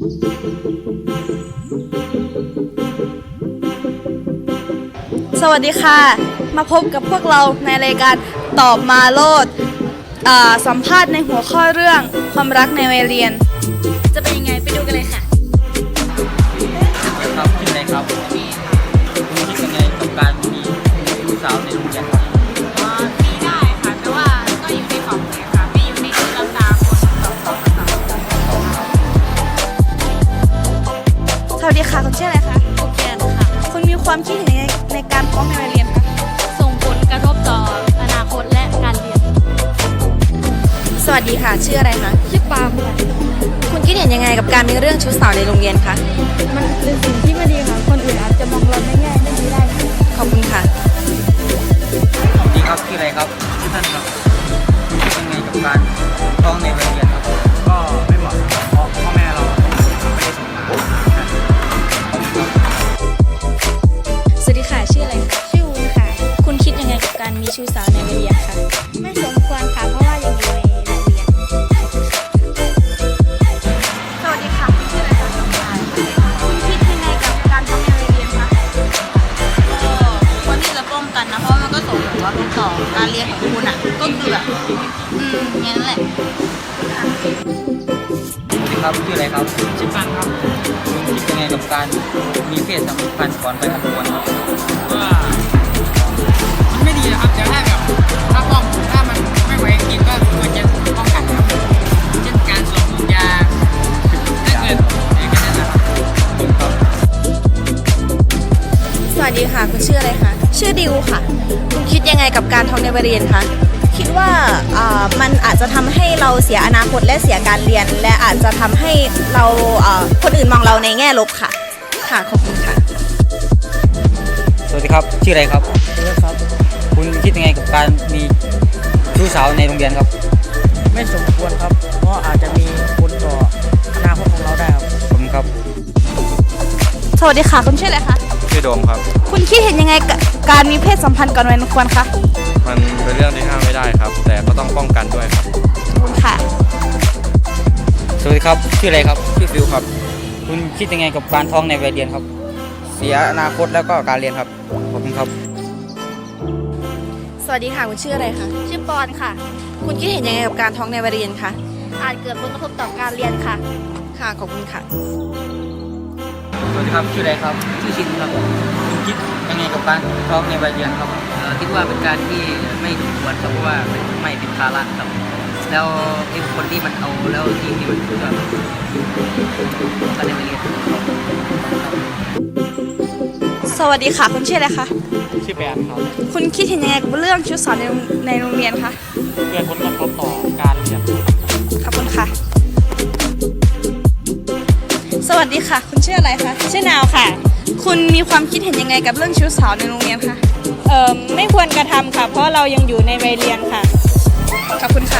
สวัสดีค่ะ มาพบกับพวกเราในรายการตอบมาโลดสัมภาษณ์ในหัวข้อเรื่องความรักในวัยเรียน จะเป็นยังไงไปดูกันเลยค่ะ คุณมีความคิดเห็นยังไงในการฟ้องในวัยเรียนคะส่งผลกระทบต่ออนาคตและการเรียนสวัสดีค่ะ ชื่ออะไรคะชื่อปาล์มค่ะคุณคิดเห็นยังไงกับการมีเรื่องชู้สาวในโรงเรียนคะมันเป็นสิ่งที่ไม่ดีค่ะ คนอื่นอาจจะมองเราในแง่ไม่ดีได้ค่ะขอบคุณค่ะสวัสดีครับชื่ออะไรครับชื่อท่านครับคุณคิดยังไงกับการท้องในวัยเรียน กับการมีชู้สาวในวัยเรียนคะไม่สมควรค่ะ เพราะว่ายังอยู่ในโรงเรียน สวัสดีค่ะคุณชื่ออะไรคะคุณคิดยังไงกับการฟ้องในวัยเรียนคะก็ควรที่จะป้องกันนะ เพราะมันก็ส่งผลกระทบต่อการเรียนของคุณอะ ก็คือแบบอืมอย่างนั้นแหละสวัสดีครับชื่ออะไรครับชิปันครับคุณคิดยังไงกับการมีเพศสัมพันธ์ก่อนไปทำงานครับ ว่ามั นไม่ดีนะครับแต่ถ้าแบบถ้าป้องถ้ามันไม่ไหวจริงก็ควรจะป้องกันครับเช่นการสวมถุงยาถ้าเกิดอย่างนั้นนะครับสวัสดีค่ะคุณชื่ออะไรคะชื่อดิวค่ะ คุณคิดยังไงกับการท้องในวัยเรียนคะคิดว่ามันอาจจะทำให้เราเสียอนาคตและเสียการเรียน และอาจจะทำให้เราคนอื่นมองเราในแง่ลบค่ะ ค่ะขอบคุณค่ะ สวัสดีครับ ชื่ออะไรครับ คุณคิดยังไงกับการมีชู้สาวในโรงเรียนครับ ไม่สมควรครับ เพราะอาจจะมีผลต่ออนาคตของเราได้ครับ ผมครับ สวัสดีค่ะ คุณชื่ออะไรคะ ชื่อโดมครับ คุณคิดเห็นยังไงกับการมีเพศสัมพันธ์ก่อนวัยอันควรคะมันเป็นเรื่องที่ห้ามไม่ได้ครับ แต่ก็ต้องป้องกันด้วยครับขอบคุณค่ะ สวัสดีครับ ชื่ออะไรครับ ชื่อฟิวครับ คุณคิดยังไงกับการท้องในวัยเรียนครับ เสียอนาคตแล้วก็การเรียนครับ ขอบคุณครับส วัสดีค่ะ คุณชื่ออะไรคะ ชื่อปอนค่ะ คุณคิดเห็นยังไงกับการท้องในวัยเรียนคะ อาจเกิดผลกระทบต่อการเรียนค่ะ ค่ะ ขอบคุณค่ะ สวัสดีครับ ชื่ออะไรครับ ชื่อชินครับ คุณคิดยังไงกับการท้องในวัยเรียนครับคิดว่าเป็นการที่ไม่สมควรครับเพราะว่ามันไม่เป็นภาระครับ แล้วไอ้คนที่มันเอาแล้วทีมที่มันคือแบบก็ได้ไปเรียนสวัสดีค่ะ คุณชื่ออะไรคะ ชื่อแบนครับคุณคิดเห็นยังไงกับเรื่องชุดสอนในโรงในโรงเรียนคะเกิดผลกระทบต่อการเรียนขอบคุณค่ะ สวัสดีค่ะ คุณชื่ออะไรคะชื่อนาวค่ะ คุณมีความคิดเห็นยังไงกับเรื่องชุดสาวในโรงเรียนคะเอ่อไม่ควรกระทำค่ะ เพราะเรายังอยู่ในวัยเรียนค่ะ ขอบคุณค่ะ